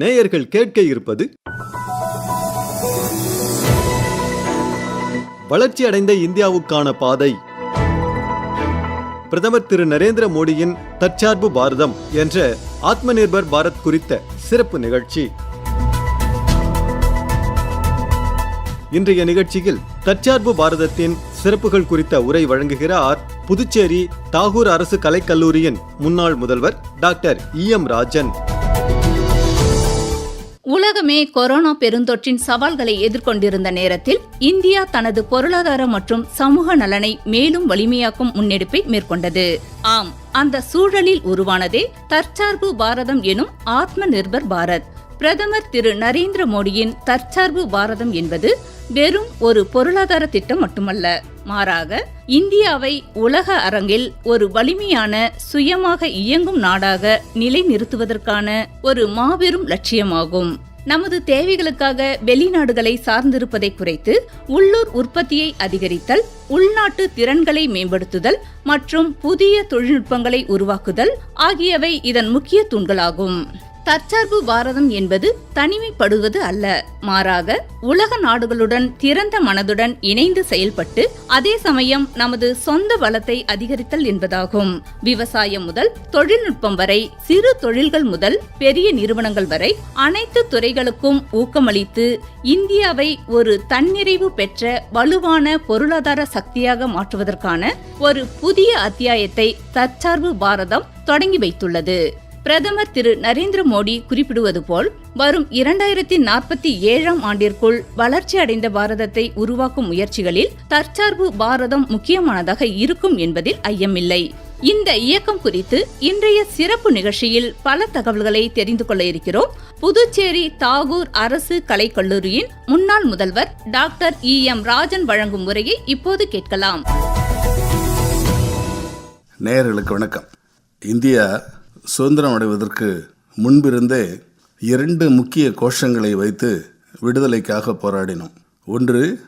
நேயர்கள் கேட்க இருப்பது வளர்ச்சியடைந்த இந்தியாவுக்கான பாதை. பிரதமர் திரு நரேந்திர மோடியின் தற்சார்பு பாரதம் என்ற ஆத்ம நிர்பர் பாரத் குறித்த சிறப்பு நிகழ்ச்சி. இன்றைய நிகழ்ச்சியில் தற்சார்பு பாரதத்தின் சிறப்புகள் குறித்த உரை வழங்குகிறார் புதுச்சேரி தாகூர் அரசு கலைக்கல்லூரியின் முன்னாள் முதல்வர் டாக்டர் இ எம் ராஜன். உலகமே கொரோனா பெருந்தொற்றின் சவால்களை எதிர்கொண்டிருந்த நேரத்தில் இந்தியா தனது பொருளாதார மற்றும் சமூக நலனை மேலும் வலிமையாக்கும் முன்னெடுப்பை மேற்கொண்டது. ஆம் அந்த சூழலில் உருவானதே தற்சார்பு பாரதம் எனும் ஆத்ம நிர்பர் பாரத். பிரதமர் திரு நரேந்திர மோடியின் தற்சார்பு பாரதம் என்பது வெறும் ஒரு பொருளாதார திட்டம் மட்டுமல்ல. மாறாக இந்தியாவை உலக அரங்கில் ஒரு வலிமையான சுயமாக இயங்கும் நாடாக நிலைநிறுத்துவதற்கான ஒரு மாபெரும் லட்சியமாகும். நமது தேவைகளுக்காக வெளிநாடுகளை சார்ந்திருப்பதை குறைத்து உள்ளூர் உற்பத்தியை அதிகரித்தல் உள்நாட்டு திறன்களை மேம்படுத்துதல் மற்றும் புதிய தொழில்நுட்பங்களை உருவாக்குதல் ஆகியவை இதன் முக்கிய தூண்களாகும். தற்சார்பு பாரதம் என்பது தனிமைப்படுவது அல்ல. மாறாக உலக நாடுகளுடன் திறந்த மனதுடன் இணைந்து செயல்பட்டு அதே சமயம் நமது சொந்த வளத்தை அதிகரித்தல் என்பதாகும். விவசாயம் முதல் தொழில்நுட்பம் வரை சிறு தொழில்கள் முதல் பெரிய நிறுவனங்கள் வரை அனைத்து துறைகளுக்கும் ஊக்கமளித்து இந்தியாவை ஒரு தன்னிறைவு பெற்ற வலுவான பொருளாதார சக்தியாக மாற்றுவதற்கான ஒரு புதிய அத்தியாயத்தை தற்சார்பு பாரதம் தொடங்கி வைத்துள்ளது. பிரதமர் திரு நரேந்திர மோடி குறிப்பிடுவது போல் வரும் இரண்டாயிரத்தி நாற்பத்தி ஏழாம் ஆண்டிற்குள் வளர்ச்சி அடைந்த பாரதத்தை உருவாக்கும் முயற்சிகளில் தற்சார்பு பாரதம் முக்கியமானதாக இருக்கும் என்பதில் ஐயமில்லை. இந்த இயக்கம் குறித்து இன்றைய சிறப்பு நிகழ்ச்சியில் பல தகவல்களை தெரிந்து கொள்ள இருக்கிறோம். புதுச்சேரி தாகூர் அரசு கலைக்கல்லூரியின் முன்னாள் முதல்வர் டாக்டர் இ எம் ராஜன் வழங்கும் முறையை இப்போது கேட்கலாம். நேர்களுக்கு வணக்கம். இந்தியா சுதந்திரம் அடைவதற்கு முன்பிருந்தே இரண்டு முக்கிய கோஷங்களை வைத்து விடுதலைக்காக போராடினோம். ஒன்று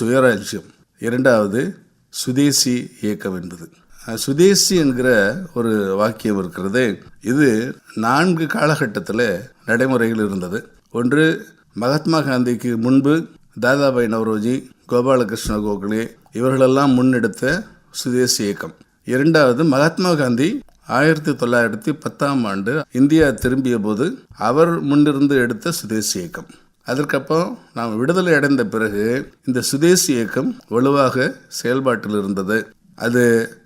சுயராஜ்யம். இரண்டாவது சுதேசி இயக்கம் என்பது. சுதேசி என்கிற ஒரு வாக்கியம் இருக்கிறது இது நான்கு காலகட்டத்தில் நடைமுறையில் இருந்தது. ஒன்று மகாத்மா காந்திக்கு முன்பு தாதாபாய் நவரோஜி கோபாலகிருஷ்ண கோகலே இவர்களெல்லாம் முன்னெடுத்த சுதேசி இயக்கம். இரண்டாவது மகாத்மா காந்தி ஆயிரத்தி தொள்ளாயிரத்தி பத்தாம் ஆண்டு இந்தியா திரும்பிய போது அவர் முன்னிருந்து எடுத்த சுதேசி இயக்கம். அதற்கப்புறம் நாம் விடுதலை அடைந்த பிறகு இந்த சுதேசி இயக்கம் வலுவாக செயல்பாட்டில் இருந்தது. அது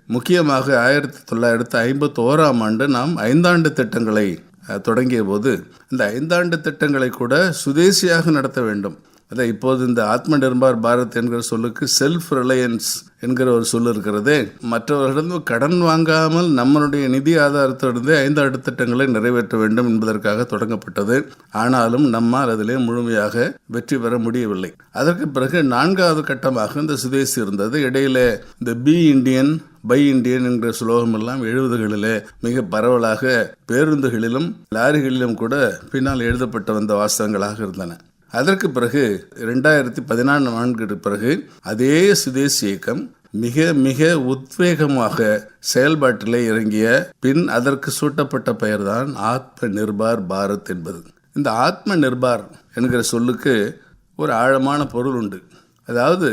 முக்கியமாக ஆயிரத்தி தொள்ளாயிரத்தி ஐம்பத்தி ஓராம் ஆண்டு நாம் ஐந்தாண்டு திட்டங்களை தொடங்கிய போது இந்த ஐந்தாண்டு திட்டங்களை கூட சுதேசியாக நடத்த வேண்டும். அதை இப்போது இந்த ஆத்ம நிர்பார் பாரத் என்கிற சொல்லுக்கு செல்ஃப் ரிலையன்ஸ் என்கிற ஒரு சொல் இருக்கிறது. மற்றவர்களிடம் கடன் வாங்காமல் நம்மளுடைய நிதி ஆதாரத்திலிருந்து அடுத்த திட்டங்களை நிறைவேற்ற வேண்டும் என்பதற்காக தொடங்கப்பட்டது. ஆனாலும் நம்மால் அதிலே முழுமையாக வெற்றி பெற முடியவில்லை. அதற்கு பிறகு நான்காவது கட்டமாக இந்த சுதேசி இருந்தது. இடையில இந்த பி இண்டியன் பை இண்டியன் என்ற சுலோகம் எல்லாம் எழுபதுகளிலே மிக பரவலாக பேருந்துகளிலும் லாரிகளிலும் கூட பின்னால் எழுதப்பட்டு வந்த வாசகங்களாக இருந்தன. அதற்கு பிறகு ரெண்டாயிரத்தி பதினான்கு ஆண்டுக்கு பிறகு அதே சுதேசி இயக்கம் மிக மிக உத்வேகமாக செயல்பாட்டில் இறங்கிய பின் அதற்கு சூட்டப்பட்ட பெயர்தான் ஆத்ம நிர்பார் பாரத் என்பது. இந்த ஆத்ம நிர்பார் என்கிற சொல்லுக்கு ஒரு ஆழமான பொருள் உண்டு. அதாவது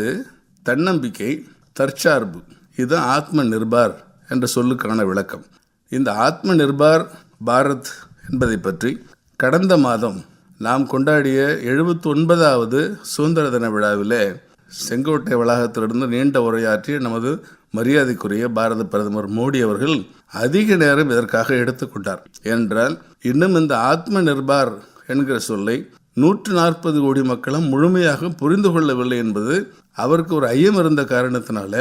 தன்னம்பிக்கை தற்சார்பு இதுதான் ஆத்ம நிர்பார் என்ற சொல்லுக்கான விளக்கம். இந்த ஆத்ம நிர்பார் பாரத் என்பதை பற்றி கடந்த மாதம் நாம் கொண்டாடிய எழுபத்தி ஒன்பதாவது சுதந்திர தின விழாவிலே செங்கோட்டை வளாகத்திலிருந்து நீண்ட உரையாற்றிய நமது மரியாதைக்குரிய பாரத பிரதமர் மோடி அவர்கள் அதிக நேரம் இதற்காக எடுத்துக்கொண்டார். என்றால் இன்னும் இந்த ஆத்ம நிர்பார் என்கிற சொல்லை நூற்று நாற்பது கோடி மக்களும் முழுமையாக புரிந்து கொள்ளவில்லை என்பது அவருக்கு ஒரு ஐயம் இருந்த காரணத்தினால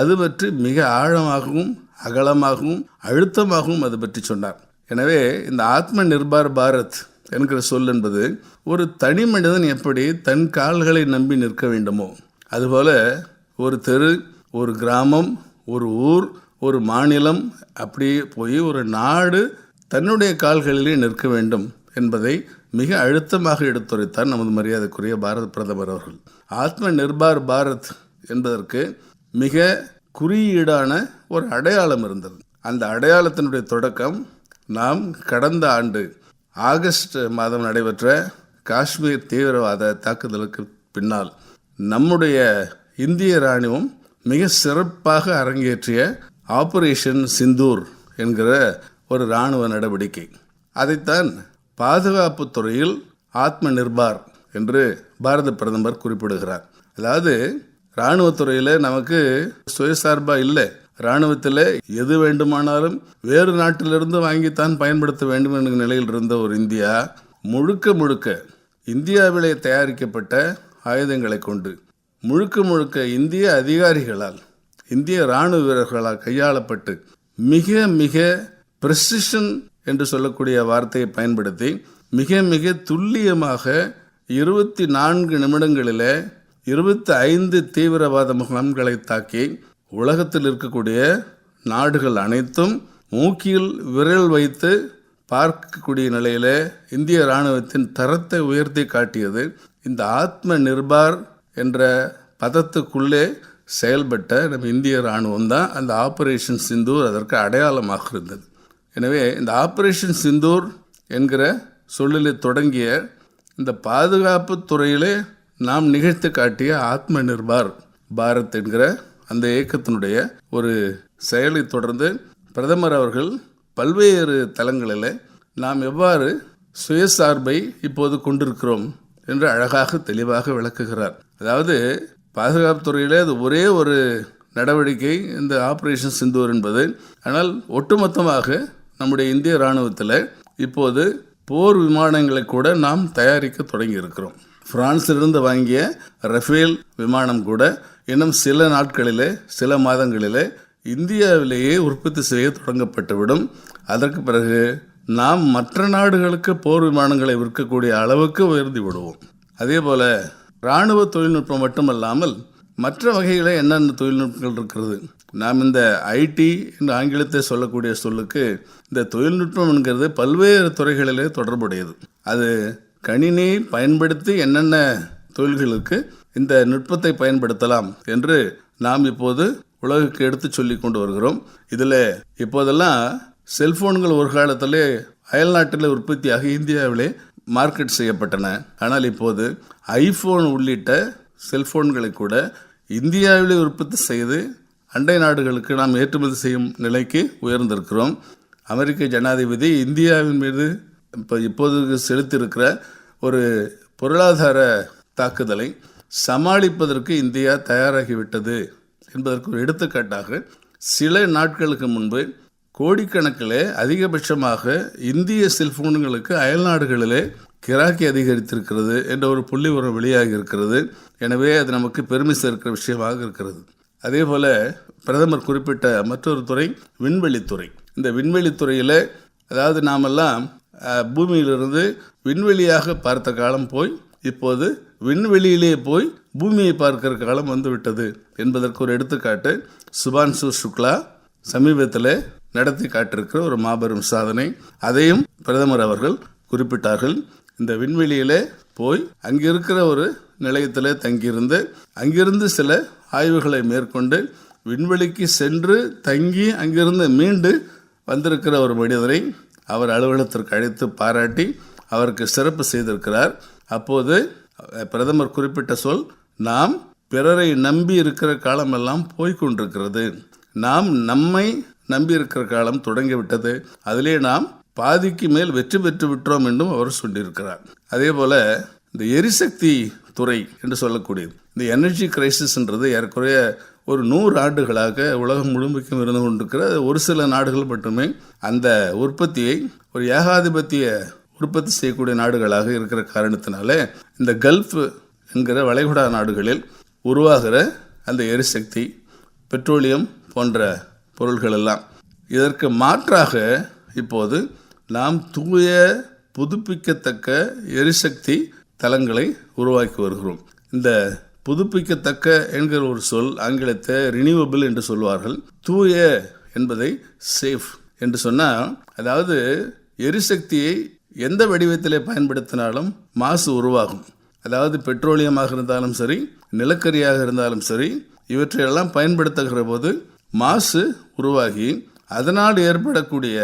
அது பற்றி மிக ஆழமாகவும் அகலமாகவும் அழுத்தமாகவும் அது பற்றி சொன்னார். எனவே இந்த ஆத்ம நிர்பார் பாரத் என்கிற சொல் என்பது ஒரு தனி மனிதன் எப்படி தன் கால்களை நம்பி நிற்க வேண்டுமோ அதுபோல ஒரு தெரு ஒரு கிராமம் ஒரு ஊர் ஒரு மாநிலம் அப்படியே போய் ஒரு நாடு தன்னுடைய கால்களிலே நிற்க வேண்டும் என்பதை மிக அழுத்தமாக எடுத்துரைத்தார் நமது மரியாதைக்குரிய பாரத பிரதமர் அவர்கள். ஆத்ம நிர்பார் பாரத் என்பதற்கு மிக குறியீடான ஒரு அடையாளம் இருந்தது. அந்த அடையாளத்தினுடைய தொடக்கம் நாம் கடந்த ஆண்டு ஆகஸ்ட் மாதம் நடைபெற்ற காஷ்மீர் தீவிரவாத தாக்குதலுக்கு பின்னால் நம்முடைய இந்திய இராணுவம் மிக சிறப்பாக அரங்கேற்றிய ஆபரேஷன் சிந்தூர் என்கிற ஒரு இராணுவ நடவடிக்கை. அதைத்தான் பாதுகாப்பு துறையில் ஆத்ம நிர்பார் என்று பாரத பிரதமர் குறிப்பிடுகிறார். அதாவது இராணுவத்துறையில் நமக்கு சுயசார்பாக இல்லை. இராணுவத்தில் எது வேண்டுமானாலும் வேறு நாட்டிலிருந்து வாங்கித்தான் பயன்படுத்த வேண்டும் என்கிற நிலையில் இருந்த ஒரு இந்தியா முழுக்க முழுக்க இந்தியாவிலே தயாரிக்கப்பட்ட ஆயுதங்களை கொண்டு முழுக்க முழுக்க இந்திய அதிகாரிகளால் இந்திய இராணுவ வீரர்களால் கையாளப்பட்டு மிக மிக பிரசிஷன் என்று சொல்லக்கூடிய வார்த்தையை பயன்படுத்தி மிக மிக துல்லியமாக இருபத்தி நான்கு நிமிடங்களில் இருபத்தி ஐந்து தீவிரவாத முகாம்களை தாக்கி உலகத்தில் இருக்கக்கூடிய நாடுகள் அனைத்தும் மூக்கில் விரல் வைத்து பார்க்கக்கூடிய நிலையில் இந்திய இராணுவத்தின் தரத்தை உயர்த்தி காட்டியது. இந்த ஆத்ம நிர்பார் என்ற பதத்துக்குள்ளே செயல்பட்ட நம்ம இந்திய இராணுவம் தான் அந்த ஆப்ரேஷன் சிந்தூர் அதற்கு அடையாளமாக இருந்தது. எனவே இந்த ஆப்ரேஷன் சிந்தூர் என்கிற சொல்லிலே தொடங்கிய இந்த பாதுகாப்பு துறையிலே நாம் நிகழ்த்து காட்டிய ஆத்ம நிர்பார் பாரத் என்கிற அந்த இயக்கத்தினுடைய ஒரு செயலை தொடர்ந்து பிரதமர் அவர்கள் பல்வேறு தளங்களில் நாம் எவ்வாறு சுயசார்பை இப்போது கொண்டிருக்கிறோம் என்று அழகாக தெளிவாக விளக்குகிறார். அதாவது பாதுகாப்பு துறையில் அது ஒரே ஒரு நடவடிக்கை இந்த ஆப்ரேஷன் சிந்தூர் என்பது. ஆனால் ஒட்டுமொத்தமாக நம்முடைய இந்திய இராணுவத்தில் இப்போது போர் விமானங்களை கூட நாம் தயாரிக்க தொடங்கி இருக்கிறோம் பிரான்சிலிருந்து வாங்கிய ரஃபேல் விமானம் கூட இன்னும் சில நாட்களிலே சில மாதங்களிலே இந்தியாவிலேயே உற்பத்தி செய்ய தொடங்கப்பட்டுவிடும். அதற்கு பிறகு நாம் மற்ற நாடுகளுக்கு போர் விமானங்களை விற்கக்கூடிய அளவுக்கு உயர்ந்து விடுவோம். அதே போல் இராணுவ தொழில்நுட்பம் மட்டுமல்லாமல் மற்ற வகையில் என்னென்ன தொழில்நுட்பங்கள் இருக்கிறது? நாம் இந்த ஐடி என்று ஆங்கிலத்தை சொல்லக்கூடிய சொல்லுக்கு இந்த தொழில்நுட்பம் என்கிறது பல்வேறு துறைகளிலே தொடர்புடையது. அது கணினி பயன்படுத்தி என்னென்ன தொழில்களுக்கு இந்த நுட்பத்தை பயன்படுத்தலாம் என்று நாம் இப்போது உலகுக்கு எடுத்து சொல்லி கொண்டு வருகிறோம். இதில் இப்போதெல்லாம் செல்போன்கள் ஒரு காலத்திலே அயல்நாட்டில் உற்பத்தியாகி இந்தியாவிலே மார்க்கெட் செய்யப்பட்டன. ஆனால் இப்போது ஐஃபோன் உள்ளிட்ட செல்போன்களை கூட இந்தியாவிலே உற்பத்தி செய்து அண்டை நாடுகளுக்கு நாம் ஏற்றுமதி செய்யும் நிலைக்கு உயர்ந்திருக்கிறோம். அமெரிக்க ஜனாதிபதி இந்தியாவின் மீது இப்போ இப்போது செலுத்தியிருக்கிற ஒரு பொருளாதார தாக்குதலை சமாளிப்பதற்கு இந்தியா தயாராகிவிட்டது என்பதற்கு ஒரு எடுத்துக்காட்டாக சில நாட்களுக்கு முன்பு கோடிக்கணக்கில் அதிகபட்சமாக இந்திய செல்போன்களுக்கு அயல்நாடுகளிலே கிராக்கி அதிகரித்திருக்கிறது என்ற ஒரு புள்ளி உரம் வெளியாகி இருக்கிறது எனவே அது நமக்கு பெருமை சேர்க்கிற விஷயமாக இருக்கிறது. அதே போல் பிரதமர் குறிப்பிட்ட மற்றொரு துறை விண்வெளித்துறை. இந்த விண்வெளித்துறையில் அதாவது நாமெல்லாம் பூமியிலிருந்து விண்வெளியாக பார்த்த காலம் போய் இப்போது விண்வெளியிலே போய் பூமியை பார்க்கிற காலம் வந்துவிட்டது என்பதற்கு ஒரு எடுத்துக்காட்டு சுபான்சு சுக்லா சமீபத்தில் நடத்தி காட்டிருக்கிற ஒரு மாபெரும் சாதனை. அதையும் பிரதமர் அவர்கள் குறிப்பிட்டார்கள். இந்த விண்வெளியிலே போய் அங்கே இருக்கிற ஒரு நிலையத்தில் தங்கியிருந்து அங்கிருந்து சில ஆய்வுகளை மேற்கொண்டு விண்வெளிக்கு சென்று தங்கி அங்கிருந்து மீண்டு வந்திருக்கிற ஒரு மனிதரை அவர் அலுவலகத்திற்கு அழைத்து பாராட்டி அவருக்கு சிறப்பு செய்திருக்கிறார். அப்போது பிரதமர் குறிப்பிட்ட சொல் நாம் பிறரை நம்பி இருக்கிற காலமெல்லாம் போய்கொண்டிருக்கிறது நாம் நம்மை நம்பி இருக்கிற காலம் தொடங்கிவிட்டது. அதிலே நாம் பாதிக்கு மேல் வெற்றி பெற்று விட்டோம் என்றும் அவர் சொல்லியிருக்கிறார். அதே போல இந்த எரிசக்தி துறை என்று சொல்லக்கூடியது இந்த எனர்ஜி கிரைசிஸ்ன்றது ஏறக்குறைய ஒரு நூறு ஆண்டுகளாக உலகம் முழுமைக்கும் இருந்து கொண்டிருக்கிற ஒரு சில நாடுகள் மட்டுமே அந்த உற்பத்தியை ஒரு ஏகாதிபத்திய உற்பத்தி செய்யக்கூடிய நாடுகளாக இருக்கிற காரணத்தினால இந்த கல்ஃப் என்கிற வளைகுடா நாடுகளில் உருவாகிற அந்த எரிசக்தி பெட்ரோலியம் போன்ற பொருள்கள் எல்லாம் இதற்கு மாற்றாக இப்போது நாம் தூய புதுப்பிக்கத்தக்க எரிசக்தி தளங்களை உருவாக்கி வருகிறோம். இந்த புதுப்பிக்கத்தக்க என்கிற ஒரு சொல் ஆங்கிலத்தை ரினியூவபிள் என்று சொல்வார்கள். தூய என்பதை சேஃப் என்று சொன்னால் அதாவது எரிசக்தியை எந்த வடிவத்தில் பயன்படுத்தினாலும் மாசு உருவாகும். அதாவது பெட்ரோலியமாக இருந்தாலும் சரி நிலக்கரியாக இருந்தாலும் சரி இவற்றையெல்லாம் பயன்படுத்துகிற போது மாசு உருவாகி அதனால் ஏற்படக்கூடிய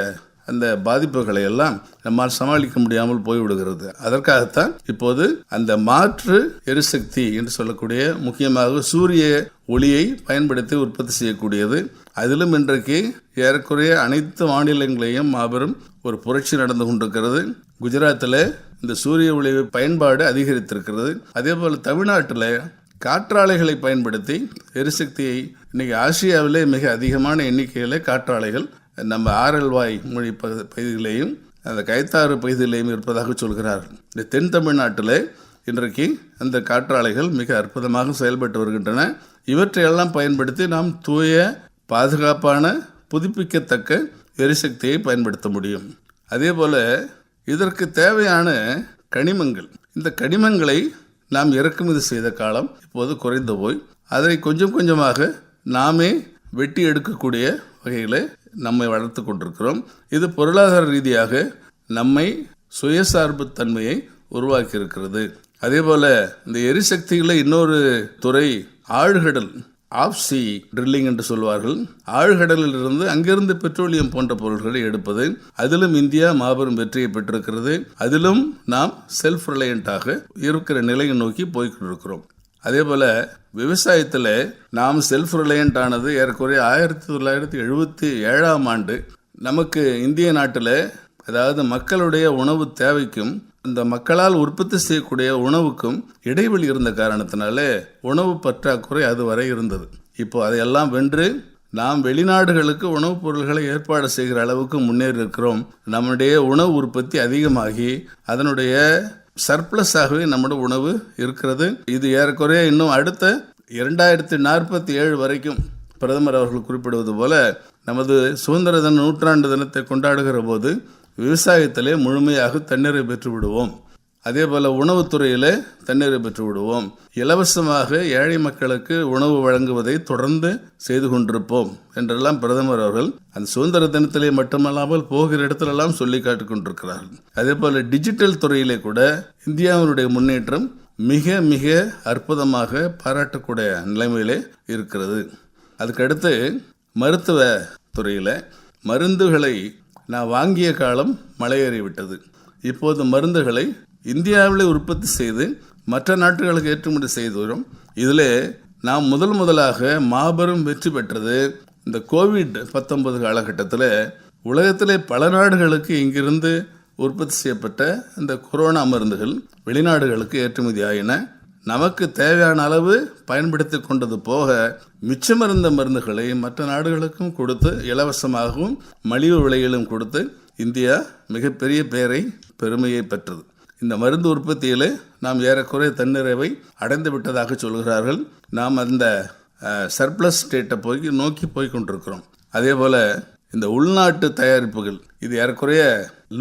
அந்த பாதிப்புகளை எல்லாம் நம்மால் சமாளிக்க முடியாமல் போய்விடுகிறது. அதற்காகத்தான் இப்போது அந்த மாற்று எரிசக்தி என்று சொல்லக்கூடிய முக்கியமாக சூரிய ஒளியை பயன்படுத்தி உற்பத்தி செய்யக்கூடியது அதிலும் இன்றைக்கு ஏறக்குறைய அனைத்து மாநிலங்களையும் மாபெரும் ஒரு புரட்சி நடந்து கொண்டிருக்கிறது. குஜராத்தில் இந்த சூரிய ஒளி பயன்பாடு அதிகரித்திருக்கிறது. அதே போல் தமிழ்நாட்டில் காற்றாலைகளை பயன்படுத்தி எரிசக்தியை இன்னைக்கு ஆசியாவிலே மிக அதிகமான எண்ணிக்கையில் காற்றாலைகள் நம்ம ஆரல்வாய் மொழி பகு- பகுதியிலேயும் அந்த கைத்தாறு பகுதியிலேயும் இருப்பதாக சொல்கிறார்கள். இந்த தென் தமிழ்நாட்டில் இன்றைக்கு அந்த காற்றாலைகள் மிக அற்புதமாக செயல்பட்டு வருகின்றன. இவற்றையெல்லாம் பயன்படுத்தி நாம் தூய பாதுகாப்பான புதுப்பிக்கத்தக்க எரிசக்தியை பயன்படுத்த முடியும். அதே போல் இதற்கு தேவையான கனிமங்கள். இந்த கனிமங்களை நாம் இறக்குமதி செய்த காலம் இப்போது குறைந்து போய் அதை கொஞ்சம் கொஞ்சமாக நாமே வெட்டி எடுக்கக்கூடிய வகையில் நம்மை வளர்த்து கொண்டிருக்கிறோம். இது பொருளாதார ரீதியாக நம்மை சுயசார்பு தன்மையை உருவாக்கி இருக்கிறது அதே போல் இந்த எரிசக்திகளை இன்னொரு துறை ஆழ்கடல் ஆஃப் சி ட்ரில்லிங் என்று சொல்வார்கள். ஆழ்கடலில் இருந்து அங்கிருந்து பெட்ரோலியம் போன்ற பொருட்களை எடுப்பது. அதிலும் இந்தியா மாபெரும் வெற்றியை பெற்றிருக்கிறது. அதிலும் நாம் செல்ஃப் ரிலையண்டாக இருக்கிற நிலையை நோக்கி போய்கொண்டிருக்கிறோம். அதே போல விவசாயத்தில் நாம் செல்ஃப் ரிலையண்ட் ஆனது ஏறக்குறைய ஆயிரத்தி தொள்ளாயிரத்தி எழுபத்தி ஏழாம் ஆண்டு. நமக்கு இந்திய நாட்டில் அதாவது மக்களுடைய உணவு தேவைக்கும் இந்த மக்களால் உற்பத்தி செய்யக்கூடிய உணவுக்கும் இடைவெளி இருந்த காரணத்தினால உணவு பற்றாக்குறை அதுவரை இருந்தது. இப்போ அதையெல்லாம் வென்று நாம் வெளிநாடுகளுக்கு உணவுப் பொருள்களை ஏற்பாடு செய்கிற அளவுக்கு முன்னேறி இருக்கிறோம். நம்முடைய உணவு உற்பத்தி அதிகமாகி அதனுடைய சர்ப்ளஸாகவே நம்முடைய உணவு இருக்கிறது. இது ஏறக்குறைய இன்னும் அடுத்த இரண்டாயிரத்தி நாற்பத்தி ஏழு வரைக்கும் பிரதமர் அவர்கள் குறிப்பிடுவது போல நமது சுதந்திர தின நூற்றாண்டு தினத்தை கொண்டாடுகிற போது விவசாயத்திலே முழுமையாக தண்ணீரை பெற்று விடுவோம் அதே போல் உணவுத்துறையில் தண்ணீரை பெற்று விடுவோம் இலவசமாக ஏழை மக்களுக்கு உணவு வழங்குவதை தொடர்ந்து செய்து கொண்டிருப்போம் என்றெல்லாம் பிரதமர் அவர்கள் அந்த சுதந்திர தினத்திலே மட்டுமல்லாமல் போகிற இடத்திலெல்லாம் சொல்லி காட்டிக் கொண்டிருக்கிறார்கள். அதே போல் டிஜிட்டல் துறையிலே கூட இந்தியாவினுடைய முன்னேற்றம் மிக மிக அற்புதமாக பாராட்டக்கூடிய நிலைமையிலே இருக்கிறது. அதுக்கடுத்து மருத்துவ துறையில் மருந்துகளை நான் வாங்கிய காலம் மலையேறிவிட்டது இப்போது மருந்துகளை இந்தியாவிலே உற்பத்தி செய்து மற்ற நாடுகளுக்கு ஏற்றுமதி செய்து வரும் இதில் நாம் முதல் முதலாக மாபெரும் வெற்றி பெற்றது. இந்த கோவிட் பத்தொன்பது காலகட்டத்தில் உலகத்திலே பல நாடுகளுக்கு இங்கிருந்து உற்பத்தி செய்யப்பட்ட இந்த கொரோனா மருந்துகள் வெளிநாடுகளுக்கு ஏற்றுமதி ஆகின நமக்கு தேவையான அளவு பயன்படுத்தி கொண்டது போக மிச்சமிருந்த மருந்துகளை மற்ற நாடுகளுக்கும் கொடுத்து இலவசமாகவும் மலிவு விலையிலும் கொடுத்து இந்தியா மிகப்பெரிய பெயரை பெருமையை பெற்றது. இந்த மருந்து உற்பத்தியில் நாம் ஏறக்குறைய தன்னிறைவை அடைந்து விட்டதாக சொல்கிறார்கள். நாம் அந்த சர்ப்ளஸ் ஸ்டேட்டை போய் நோக்கி போய் கொண்டிருக்கிறோம். அதே போல் இந்த உள்நாட்டு தயாரிப்புகள் இது ஏறக்குறைய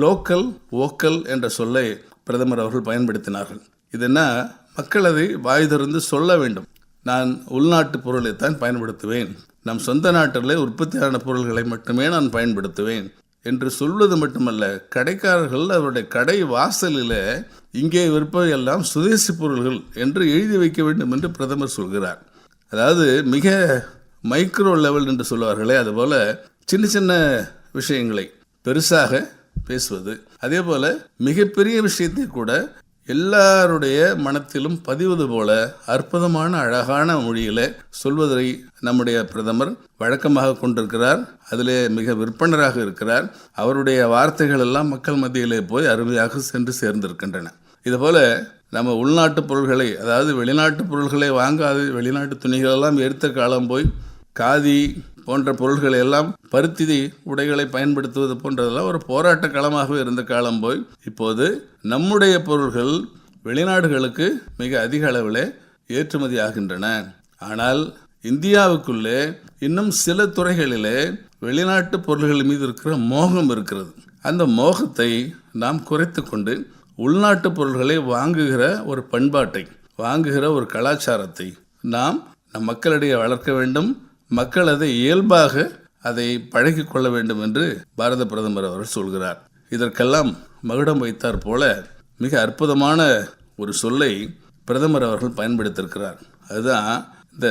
லோக்கல் ஓக்கல் என்ற சொல்லை பிரதமர் அவர்கள் பயன்படுத்தினார்கள். இதுனா மக்கள் அதை வாய் திறந்து சொல்ல வேண்டும். நான் உள்நாட்டு பொருளைத்தான் பயன்படுத்துவேன். நம் சொந்த நாட்டிலே உற்பத்தியான பொருள்களை மட்டுமே நான் பயன்படுத்துவேன். என்று சொல்வது மட்டுமல்ல கடைக்காரர்கள் அவருடைய கடை வாசலில் இங்கே விற்பவை எல்லாம் சுதேசி பொருள்கள் என்று எழுதி வைக்க வேண்டும் என்று பிரதமர் சொல்கிறார். அதாவது மிக மைக்ரோ லெவல் என்று சொல்வார்களே அதுபோல சின்ன சின்ன விஷயங்களை பெருசாக பேசுவது. அதே போல மிகப்பெரிய விஷயத்தை கூட எல்லாருடைய மனத்திலும் பதிவது போல அற்புதமான அழகான மொழியில சொல்வதை நம்முடைய பிரதமர் வழக்கமாக கொண்டிருக்கிறார். அதிலே மிக விற்பனராக இருக்கிறார். அவருடைய வார்த்தைகள் எல்லாம் மக்கள் மத்தியிலே போய் அருமையாக சென்று சேர்ந்திருக்கின்றன. இதுபோல நம்ம உள்நாட்டு பொருள்களை அதாவது வெளிநாட்டு பொருள்களை வாங்காது வெளிநாட்டு துணிகள் எல்லாம் எடுத்த காலம் போய் காதி போன்ற பொருள்கள் எல்லாம் பருத்தி உடைகளை பயன்படுத்துவது போன்றதெல்லாம் ஒரு போராட்ட களமாகவே இருந்த காலம் போய் இப்போது நம்முடைய பொருள்கள் வெளிநாடுகளுக்கு மிக அதிக அளவில் ஏற்றுமதி ஆகின்றன. ஆனால் இந்தியாவுக்குள்ளே இன்னும் சில துறைகளிலே வெளிநாட்டு பொருள்கள் மீது இருக்கிற மோகம் இருக்கிறது. அந்த மோகத்தை நாம் குறைத்து கொண்டு உள்நாட்டு பொருள்களை வாங்குகிற ஒரு பண்பாட்டை வாங்குகிற ஒரு கலாச்சாரத்தை நாம் நம் மக்களிடையே வளர்க்க வேண்டும். மக்கள் அதை இயல்பாக அதை பழகி கொள்ள வேண்டும் என்று பாரத பிரதமர் அவர் சொல்கிறார். இதற்கெல்லாம் மகுடம் வைத்தார் போல மிக அற்புதமான ஒரு சொல்லை பிரதமர் அவர்கள் பயன்படுத்தியிருக்கிறார் அதுதான் இந்த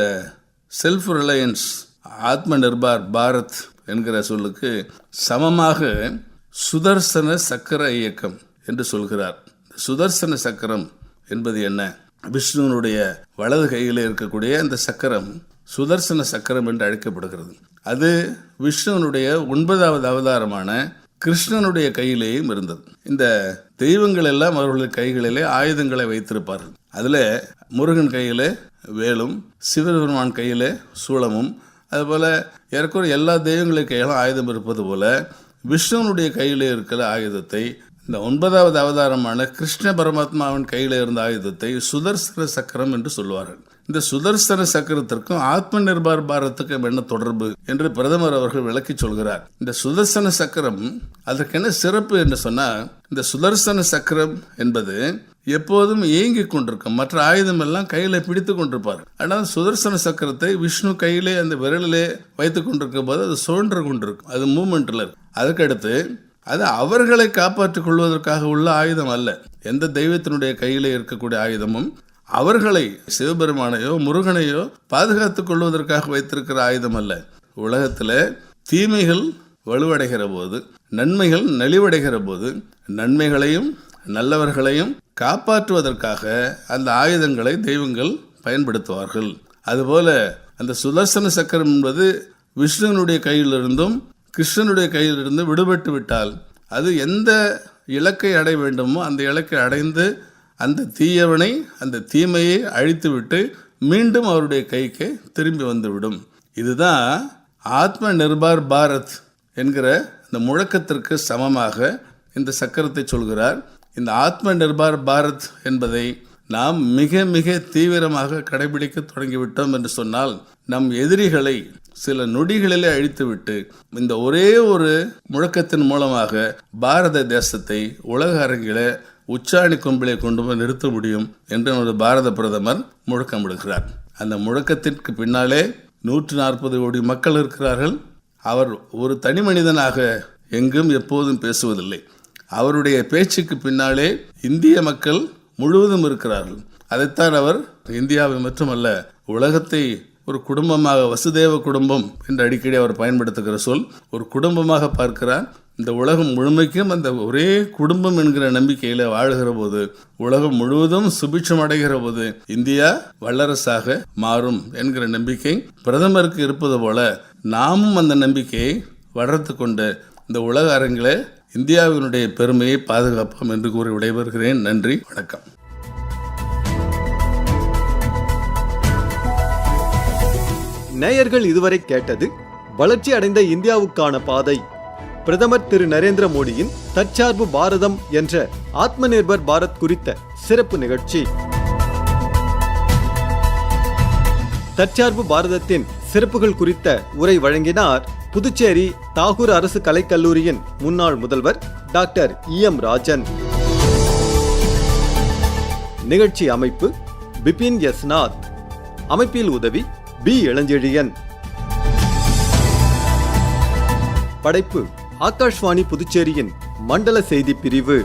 செல்ஃப் ரிலையன்ஸ் ஆத்ம நிர்பார் பாரத் என்கிற சொல்லுக்கு சமமாக சுதர்சன சக்கர இயக்கம் என்று சொல்கிறார். சுதர்சன சக்கரம் என்பது என்ன? விஷ்ணுவனுடைய வலது கையில் இருக்கக்கூடிய அந்த சக்கரம் சுதர்சன சக்கரம் என்று அழைக்கப்படுகிறது. அது விஷ்ணுவனுடைய ஒன்பதாவது அவதாரமான கிருஷ்ணனுடைய கையிலேயும் இருந்தது. இந்த தெய்வங்கள் எல்லாம் அவர்களுடைய கைகளிலே ஆயுதங்களை வைத்திருப்பார்கள் அதில் முருகன் கையிலே வேலும் சிவபெருமான் கையிலே சூளமும் அதுபோல் ஏற்கனவே எல்லா தெய்வங்களின் கையிலும் ஆயுதம் இருப்பது போல விஷ்ணுவனுடைய கையில் இருக்கிற ஆயுதத்தை இந்த ஒன்பதாவது அவதாரமான கிருஷ்ண பரமாத்மாவின் கையில் இருந்த ஆயுதத்தை சுதர்சன சக்கரம் என்று சொல்வார்கள். இந்த சுதர்சன சக்கரத்திற்கும் ஆத்ம நிர்பார் பாரத்துக்கும் என்ன தொடர்பு என்று பிரதமர் அவர்கள் விளக்கி சொல்கிறார். இந்த சுதர்சன சக்கரம் அதற்கு என்ன சிறப்பு என்று சொன்னால் இந்த சுதர்சன சக்கரம் என்பது எப்போதும் இயங்கி கொண்டிருக்கும். மற்ற ஆயுதம் எல்லாம் கையில பிடித்து கொண்டிருப்பார். ஆனால் சுதர்சன சக்கரத்தை விஷ்ணு கையிலே அந்த விரலிலே வைத்துக் கொண்டிருக்கும் போது அது சுழன்று கொண்டிருக்கும். அது மூமெண்ட்ல இருக்கு. அதுக்கடுத்து அது அவர்களை காப்பாற்றிக் கொள்வதற்காக உள்ள ஆயுதம் அல்ல. எந்த தெய்வத்தினுடைய கையிலே இருக்கக்கூடிய ஆயுதமும் அவர்களை சிவபெருமானையோ முருகனையோ பாதுகாத்துக் கொள்வதற்காக வைத்திருக்கிற ஆயுதம் அல்ல. உலகத்தில் தீமைகள் வலுவடைகிற போது நன்மைகள் நலிவடைகிற போது நன்மைகளையும் நல்லவர்களையும் காப்பாற்றுவதற்காக அந்த ஆயுதங்களை தெய்வங்கள் பயன்படுத்துவார்கள். அதுபோல அந்த சுதர்சன சக்கரம் என்பது விஷ்ணுவனுடைய கையிலிருந்தும் கிருஷ்ணனுடைய கையிலிருந்து விடுபட்டு விட்டால் அது எந்த இலக்கை அடைய வேண்டுமோ அந்த இலக்கை அடைந்து அந்த தீயவனை அந்த தீமையை அழித்துவிட்டு மீண்டும் அவருடைய கைக்கு திரும்பி வந்துவிடும். இதுதான் ஆத்ம நிர்பார் பாரத் என்கிற இந்த முழக்கத்திற்கு சமமாக இந்த சக்கரத்தை சொல்கிறார். இந்த ஆத்ம நிர்பார் பாரத் என்பதை நாம் மிக மிக தீவிரமாக கடைபிடிக்க தொடங்கிவிட்டோம் என்று சொன்னால் நம் எதிரிகளை சில நொடிகளிலே அழித்துவிட்டு இந்த ஒரே ஒரு முழக்கத்தின் மூலமாக பாரத தேசத்தை உலக அரங்கில உச்சாணி கொம்பிலை கொண்டு போய் நிறுத்த முடியும் என்று நமது பாரத பிரதமர் முழக்கமிடுகிறார் அந்த முழக்கத்திற்கு பின்னாலே நூற்று நாற்பது கோடி மக்கள் இருக்கிறார்கள். அவர் ஒரு தனி மனிதனாக எங்கும் எப்போதும் பேசுவதில்லை. அவருடைய பேச்சுக்கு பின்னாலே இந்திய மக்கள் முழுவதும் இருக்கிறார்கள். அதைத்தான் அவர் இந்தியாவை மட்டுமல்ல உலகத்தை ஒரு குடும்பமாக வசுதேவ குடும்பம் என்று அடிக்கடி அவர் பயன்படுத்துகிற சொல் ஒரு குடும்பமாக பார்க்கிறார் இந்த உலகம் முழுமைக்கும் அந்த ஒரே குடும்பம் என்கிற நம்பிக்கையில் வாழுகிற போது உலகம் முழுவதும் சுபிட்சம் அடைகிற போது இந்தியா வல்லரசாக மாறும் என்கிற நம்பிக்கை பிரதமருக்கு இருப்பது போல நாமும் அந்த நம்பிக்கையை வளர்த்து கொண்டு இந்த உலக அரங்கில் இந்தியாவினுடைய பெருமையை பாதுகாப்போம் என்று கூறி விடைபெறுகிறேன். நன்றி வணக்கம். நேயர்கள் இதுவரை கேட்டது வளர்ச்சி அடைந்த இந்தியாவுக்கான பாதை. பிரதமர் திரு நரேந்திர மோடியின் தற்சார்பு பாரதம் என்ற ஆத்ம நிர்பர் பாரத் குறித்த சிறப்பு நிகழ்ச்சி. தற்சார்பு பாரதத்தின் சிறப்புகள் குறித்த உரை வழங்கினார் புதுச்சேரி தாகூர் அரசு கலைக்கல்லூரியின் முன்னாள் முதல்வர் டாக்டர் இ எம் ராஜன். நிகழ்ச்சி அமைப்பு பிபின் எஸ். நாத். அமைப்பில் உதவி பி இளஞ்செழியன். படைப்பு ஆகாஷ்வாணி புதுச்சேரியின் மண்டல செய்தி பிரிவு.